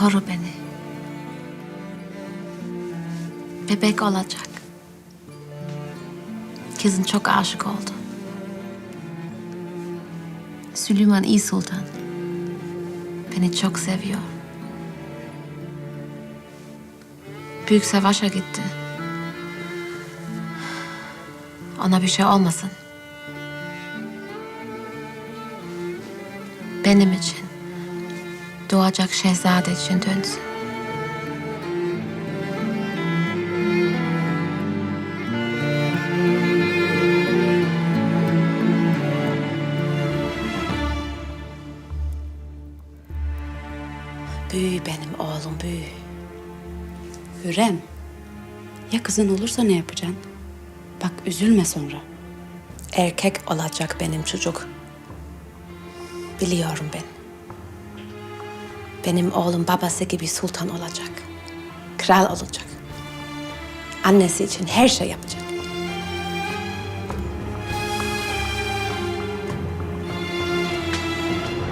koru beni. Bebek olacak. Kızın çok aşık oldu. Süleyman iyi sultan. Beni çok seviyor. Büyük savaşa gitti. Ona bir şey olmasın. Benim için, doğacak şehzade için dönsün. Büyü benim oğlum büyü. Hürrem. Ya kızın olursa ne yapacaksın? Bak üzülme sonra. Erkek olacak benim çocuk. Biliyorum ben. Benim oğlum babası gibi sultan olacak. Kral olacak. Annesi için her şey yapacak.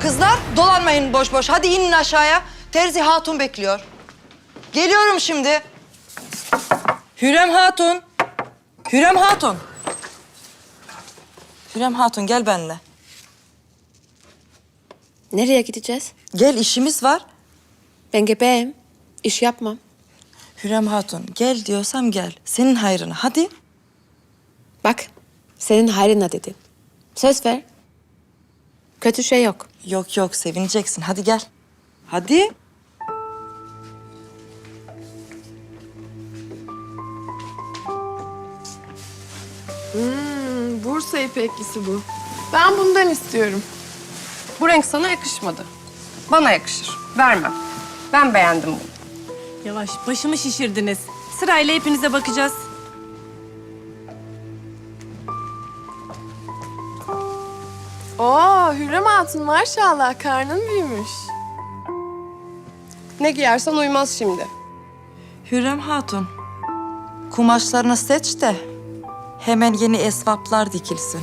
Kızlar dolanmayın boş boş. Hadi inin aşağıya. Terzi Hatun bekliyor. Geliyorum şimdi. Hürrem Hatun. Hürrem Hatun. Hürrem Hatun gel benimle. Nereye gideceğiz? Gel işimiz var. Ben gebeyim. İş yapmam. Hürrem Hatun gel diyorsam gel. Senin hayrına hadi. Bak, senin hayrına dedim. Söz ver. Kötü şey yok. Yok yok sevineceksin. Hadi gel. Hadi. Bursa ipeklisi bu. Ben bundan istiyorum. Bu renk sana yakışmadı. Bana yakışır. Vermem. Ben beğendim bunu. Yavaş, başımı şişirdiniz. Sırayla hepinize bakacağız. Oo Hürrem Hatun maşallah karnın büyümüş. Ne giyersen uymaz şimdi. Hürrem Hatun. Kumaşlarını seç de hemen yeni esvaplar dikilsin.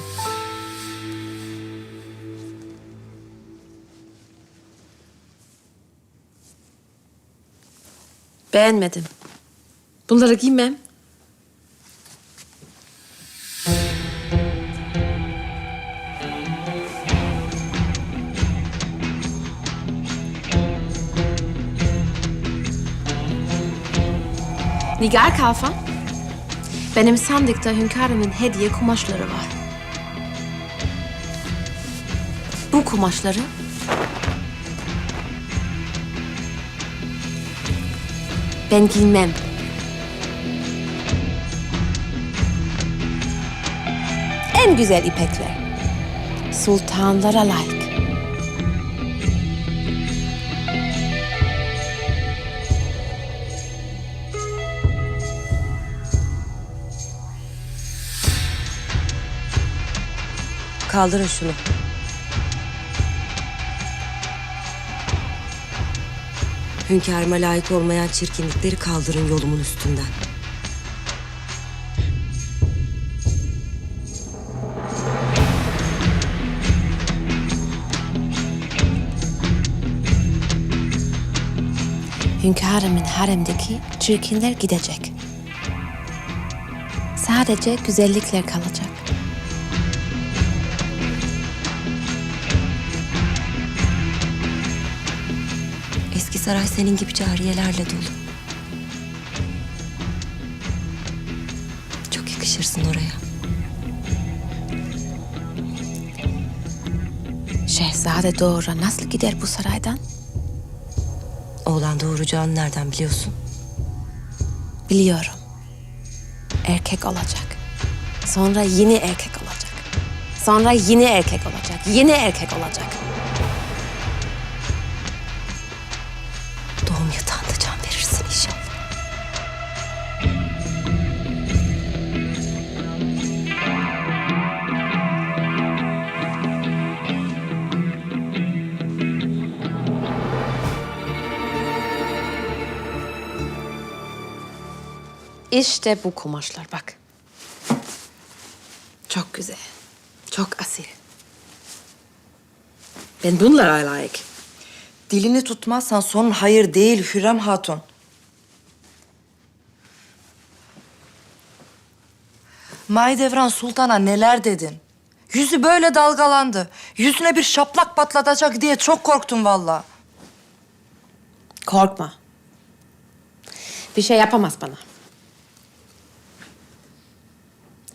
Beğenmedim. Bunları giymem. Nigar Kalfa. Benim sandıkta hünkârımın hediye kumaşları var. Bu kumaşları ben giymem. En güzel ipekler. Sultanlara layık. Kaldırın şunu. Hünkârıma layık olmayan çirkinlikleri kaldırın yolumun üstünden. Hünkârımın haremdeki çirkinler gidecek. Sadece güzellikler kalacak. Saray senin gibi cariyelerle dolu. Çok yakışırsın oraya. Şehzade doğru nasıl gider bu saraydan? Oğlan doğuracağını nereden biliyorsun? Biliyorum. Erkek olacak. Sonra yine erkek olacak. Sonra yine erkek olacak. Yine erkek olacak. İşte bu kumaşlar bak. Çok güzel. Çok asil. Ben bunlara layık. Dilini tutmazsan sonun hayır değil Hürrem Hatun. Mahidevran Sultan'a neler dedin? Yüzü böyle dalgalandı. Yüzüne bir şaplak patlatacak diye çok korktum vallahi. Korkma. Bir şey yapamaz bana.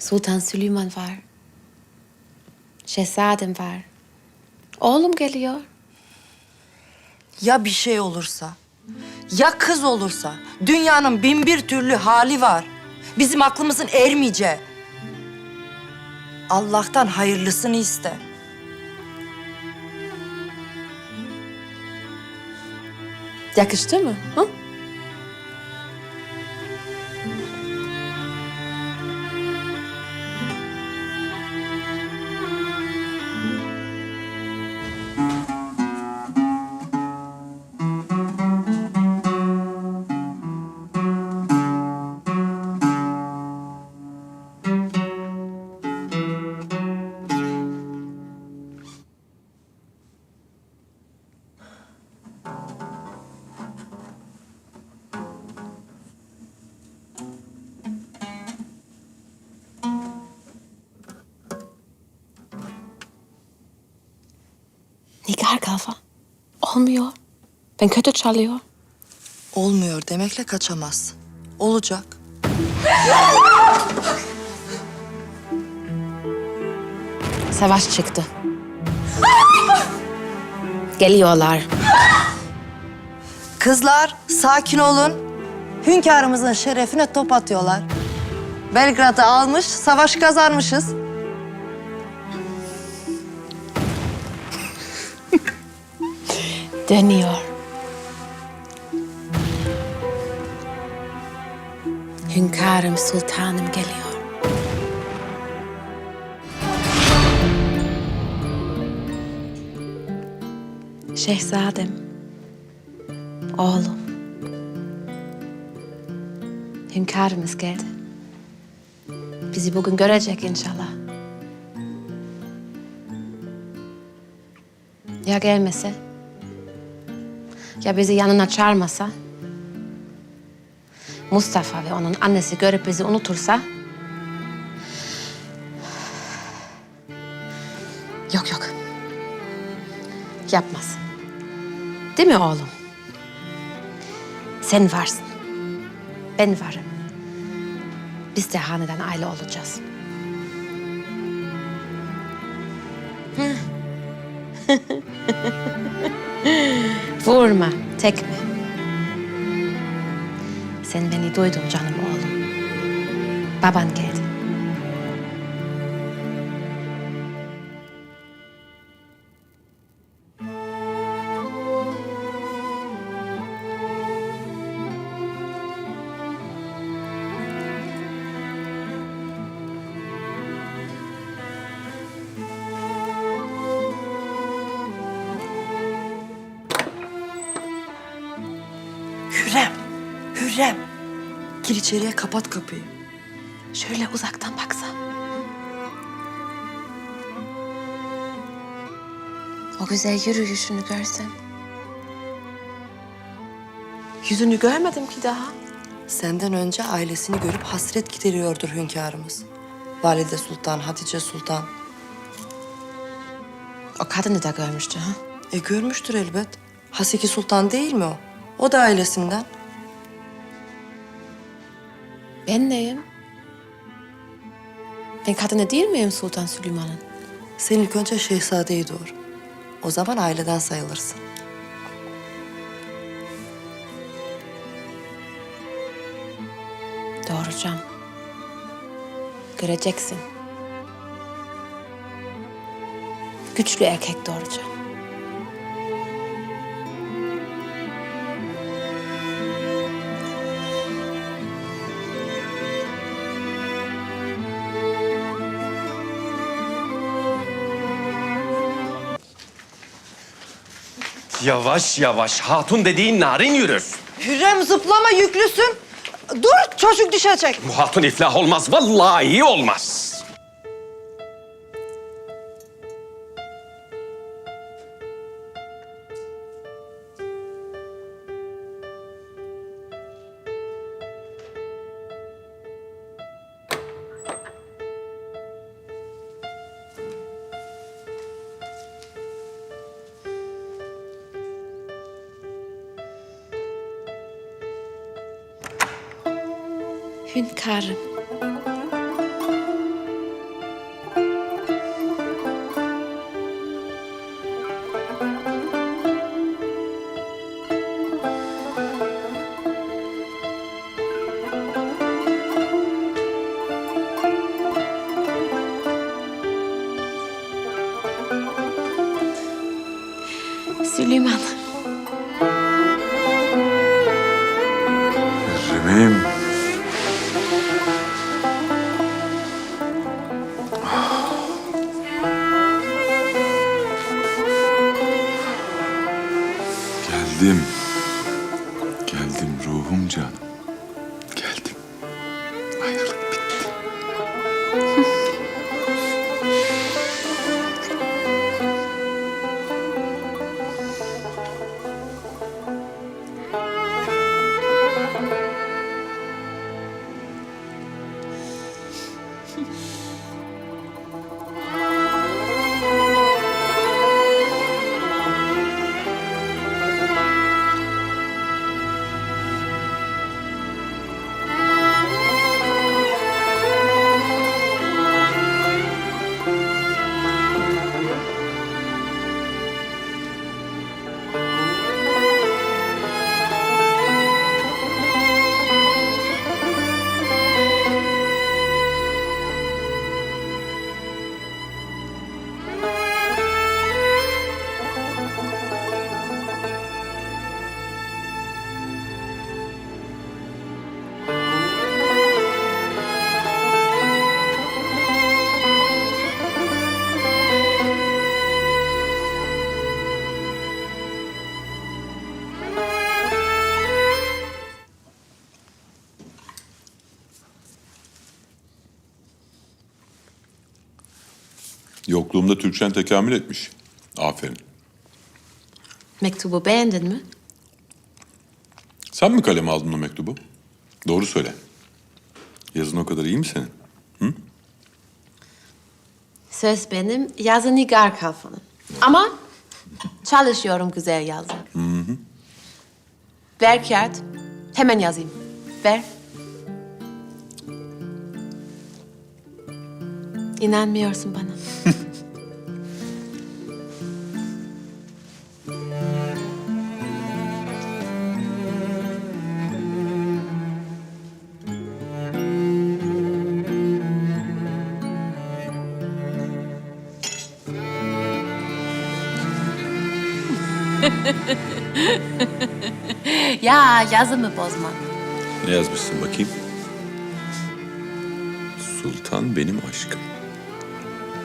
Sultan Süleyman var. Şehzadem var. Oğlum geliyor. Ya bir şey olursa? Ya kız olursa? Dünyanın bin bir türlü hali var. Bizim aklımızın ermeyeceği. Allah'tan hayırlısını iste. Yakıştı mı? Hı? Ben kötü çalıyor. Olmuyor demekle kaçamazsın. Olacak. Savaş çıktı. Geliyorlar. Kızlar sakin olun. Hünkârımızın şerefine top atıyorlar. Belgrad'ı almış, savaş kazanmışız. Dönüyor. Hünkârım sultanım geliyor. Şehzadem. Oğlum. Hünkârımız geldi. Bizi bugün görecek inşallah. Ya gelmese? Ya bizi yanına çağırmasa? Mustafa ve onun annesi görüp bizi unutursa? Yok yok. Yapmaz. Değil mi oğlum? Sen varsın. Ben varım. Biz de hanedan aile olacağız. Vurma, tekme. Sen beni duydun canım oğlum. Baban geldi. İçeriye kapat kapıyı. Şöyle uzaktan baksa. O güzel yürüyüşünü görsen. Yüzünü görmedim ki daha. Senden önce ailesini görüp hasret gideriyordur hünkârımız. Valide Sultan, Hatice Sultan. O kadını da görmüştü ha. E görmüştür elbet. Haseki Sultan değil mi o? O da ailesinden. Ben neyim? Ben kadını değil miyim Sultan Süleyman'ın? Sen ilk önce şehzadeyi doğur. O zaman aileden sayılırsın. Doğuracağım. Göreceksin. Güçlü erkek doğuracağım. Yavaş yavaş hatun dediğin narin yürür. Hürrem zıplama yüklüsün. Dur çocuk düşecek. Bu hatun iflah olmaz vallahi olmaz. Hünkârım. Süleyman. Yokluğumda Türkçen tekamül etmiş. Aferin. Mektubu beğendin mi? Sen mi kaleme aldın o mektubu? Doğru söyle. Yazın o kadar iyi mi senin? Söz benim, yazı Nigar Kalfan'ın. Ama çalışıyorum güzel yazı. Ver kağıt. Hemen yazayım. Ver. İnanmıyorsun bana. ya yazımı bozma. Ne yazmışsın bakayım? Sultan benim aşkım.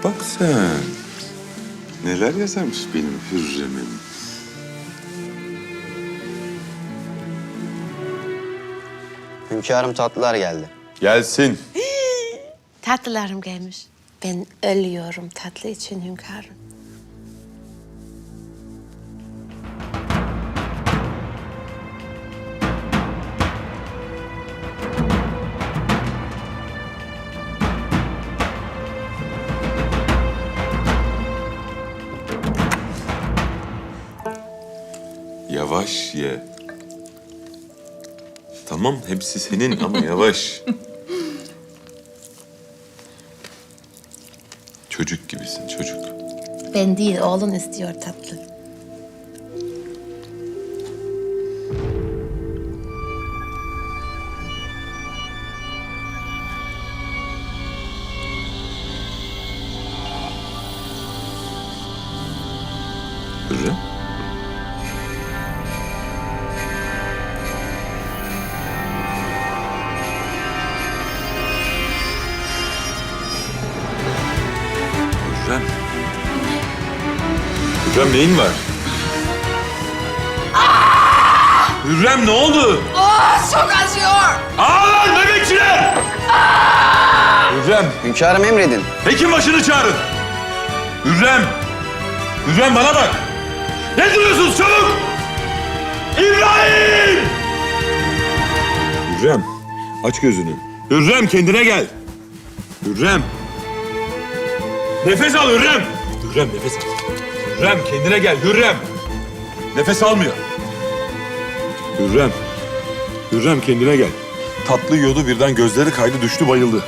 Bak sen. Neler yazarmış benim Hürrem'im. Hünkârım tatlılar geldi. Gelsin. Tatlılarım gelmiş. Ben ölüyorum tatlı için hünkârım. Yavaş ye. Tamam hepsi senin ama yavaş. çocuk gibisin çocuk. Ben değil, oğlun istiyor tatlı. Hürrem. Hürrem neyin var? Hürrem ne oldu? Çok acıyor. Ağlar nöbetçiler! Hürrem, Hünkârım emredin. hekim başını çağırın. Hürrem, Hürrem bana bak. Ne duruyorsunuz çabuk? İbrahim! Hürrem, aç gözünü. Hürrem kendine gel. Hürrem. Nefes al Hürrem. Hürrem nefes al. Hürrem kendine gel Hürrem. Nefes almıyor. Hürrem. Hürrem kendine gel. Tatlı yiyordu birden gözleri kaydı düştü bayıldı.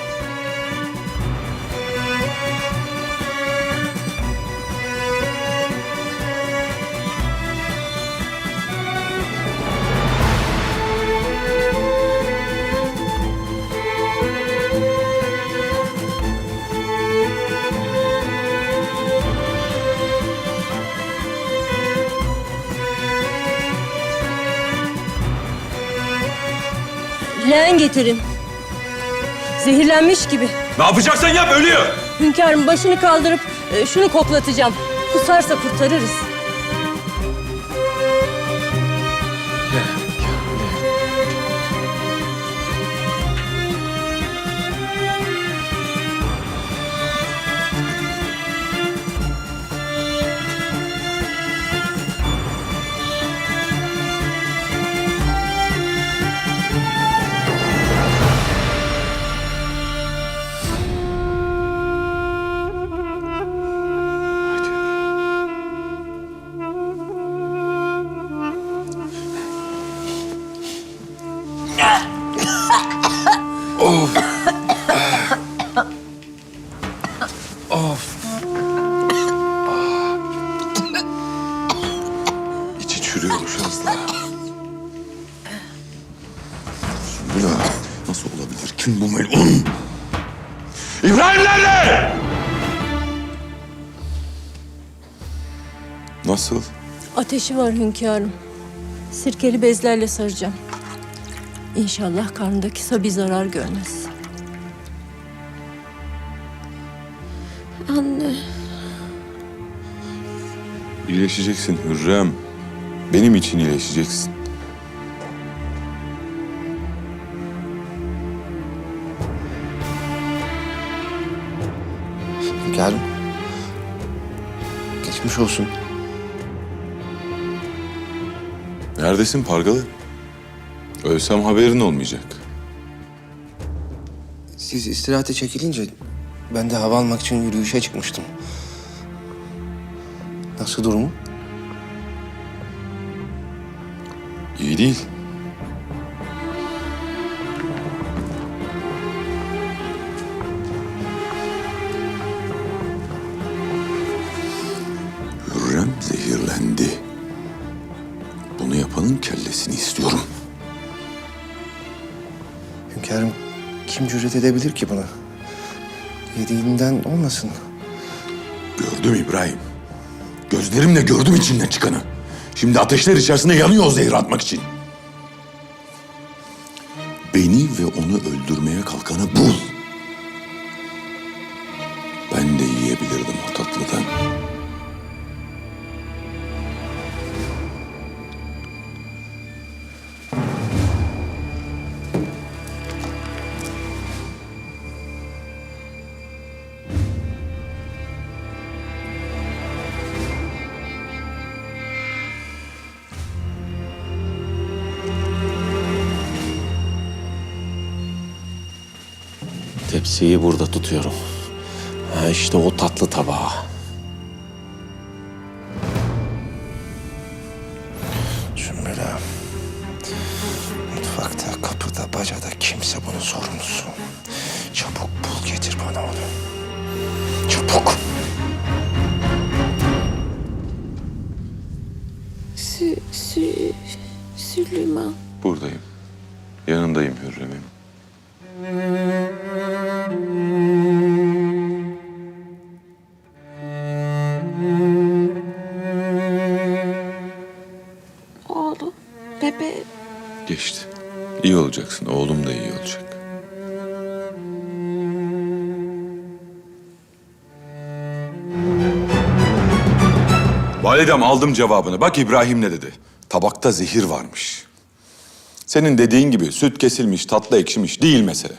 Leğen getirin. Zehirlenmiş gibi. Ne yapacaksan yap ölüyor. Hünkârım başını kaldırıp e, şunu koklatacağım. Kusarsa kurtarırız. Ateşi var hünkârım. Sirkeli bezlerle saracağım. İnşallah karnındaki sabi zarar görmez. Anne. İyileşeceksin Hürrem. Benim için iyileşeceksin. Hünkârım. Geçmiş olsun. Neredesin Pargalı? Ölsem haberin olmayacak. Siz istirahate çekilince ben de hava almak için yürüyüşe çıkmıştım. Nasıl durumu? İyi değil. Yapanın kellesini istiyorum. Hünkârım kim cüret edebilir ki buna? Yediğinden olmasın. Gördüm İbrahim. Gözlerimle gördüm içinden çıkanı. Şimdi ateşler içerisinde yanıyor o zehir atmak için. Beni ve onu öldürmeye kalkanı bul. Tepsiyi burada tutuyorum. Ha işte o tatlı tabağı. İyi olacaksın. Oğlum da iyi olacak. Validem aldım cevabını. Bak İbrahim ne dedi. Tabakta zehir varmış. Senin dediğin gibi süt kesilmiş, tatlı ekşimiş değil mesele.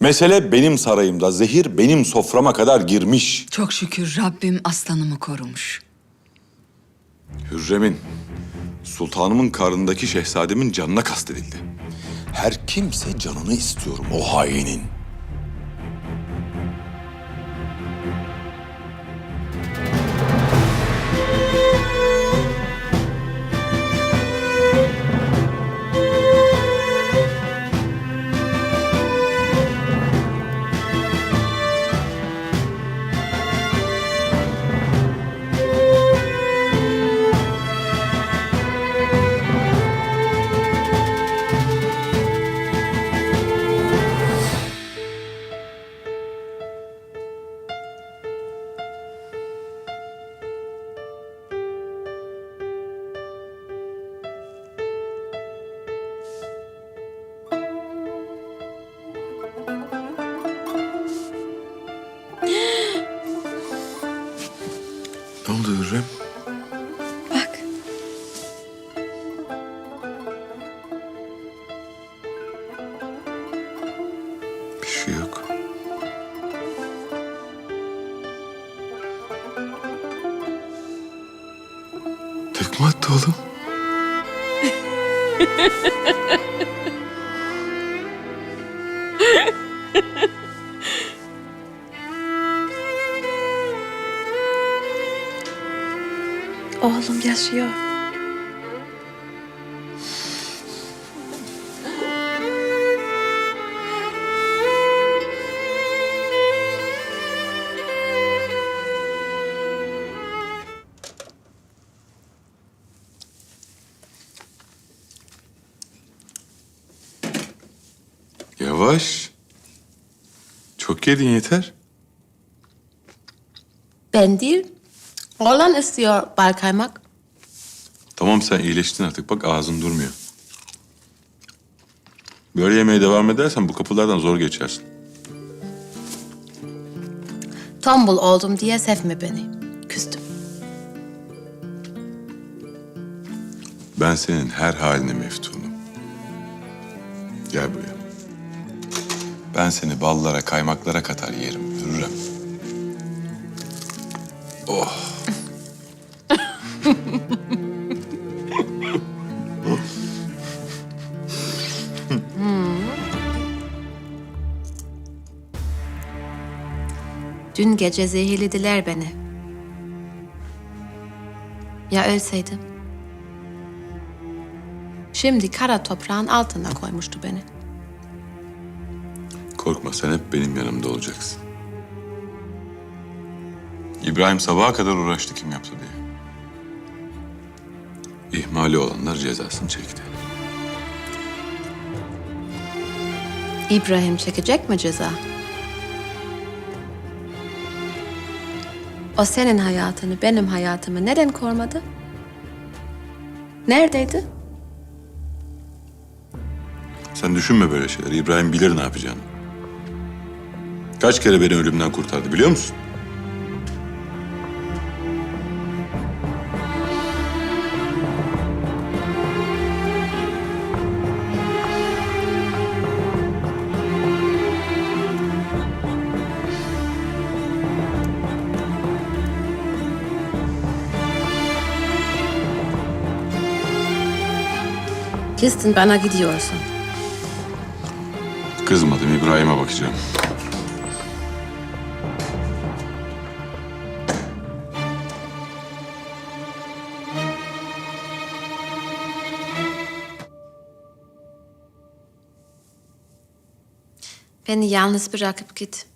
Mesele benim sarayımda zehir benim soframa kadar girmiş. Çok şükür Rabbim aslanımı korumuş. Hürrem'in, sultanımın karnındaki şehzademin canına kastedildi. Her kimse canını istiyorum o hainin. Tekme attı oğlum. Oğlum yaşıyor. Yavaş. Çok yedin yeter. Ben değil. Oğlan istiyor bal kaymak. Tamam sen iyileştin artık. Bak ağzın durmuyor. Böyle yemeye devam edersen bu kapılardan zor geçersin. Tombul oldum diye sevme beni. Küstüm. Ben senin her haline meftunum. Gel buraya. Ben seni ballara, kaymaklara katar yerim Hürrem. Oh. Dün gece zehirlediler beni. Ya ölseydim? Şimdi kara toprağın altına koymuştu beni. Korkma sen hep benim yanımda olacaksın. İbrahim sabaha kadar uğraştı kim yaptı diye. İhmali olanlar cezasını çekti. İbrahim çekecek mi ceza? O senin hayatını, benim hayatımı neden korumadı? Neredeydi? Sen düşünme böyle şeyler. İbrahim bilir ne yapacağını. Kaç kere beni ölümden kurtardı biliyor musun? Kıstın bana gidiyorsun. Kızmadım İbrahim'e bakacağım. Beni yalnız bırakıp git.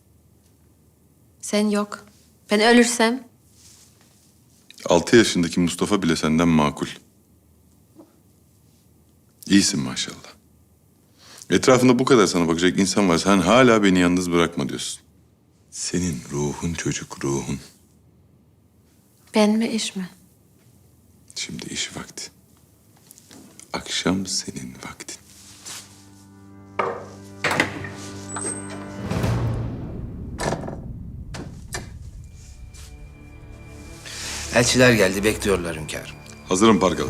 Sen yok. Ben ölürsem Altı yaşındaki Mustafa bile senden makul. İyisin maşallah. Etrafında bu kadar sana bakacak insan var. Sen hala beni yalnız bırakma diyorsun. Senin ruhun çocuk, ruhun. ben mi iş mi? Şimdi iş vakti. Akşam senin vaktin. Elçiler geldi bekliyorlar hünkârım. Hazırım Pargalı.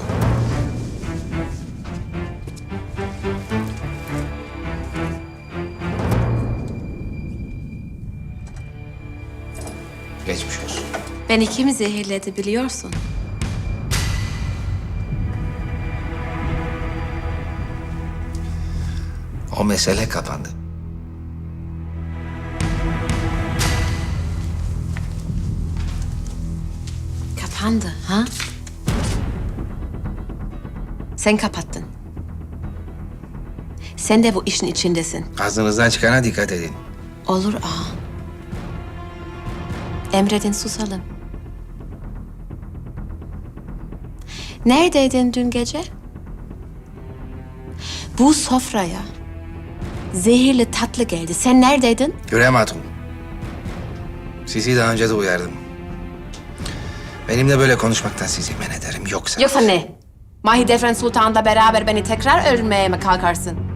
Geçmiş olsun. Beni kim zehirledi biliyorsun. O mesele kapandı. Kapandı ha? Sen kapattın. Sen de bu işin içindesin. Ağzınızdan çıkana dikkat edin. Olur ağa. Emredin susalım. Neredeydin dün gece? Bu sofraya zehirli tatlı geldi. Sen neredeydin? Hürrem Hatun. Sizi daha önce de uyardım. Benimle böyle konuşmaktan sizi men ederim. Yoksa... Yoksa ne? Mahidevran Sultan'la beraber beni tekrar öldürmeye mi kalkarsın?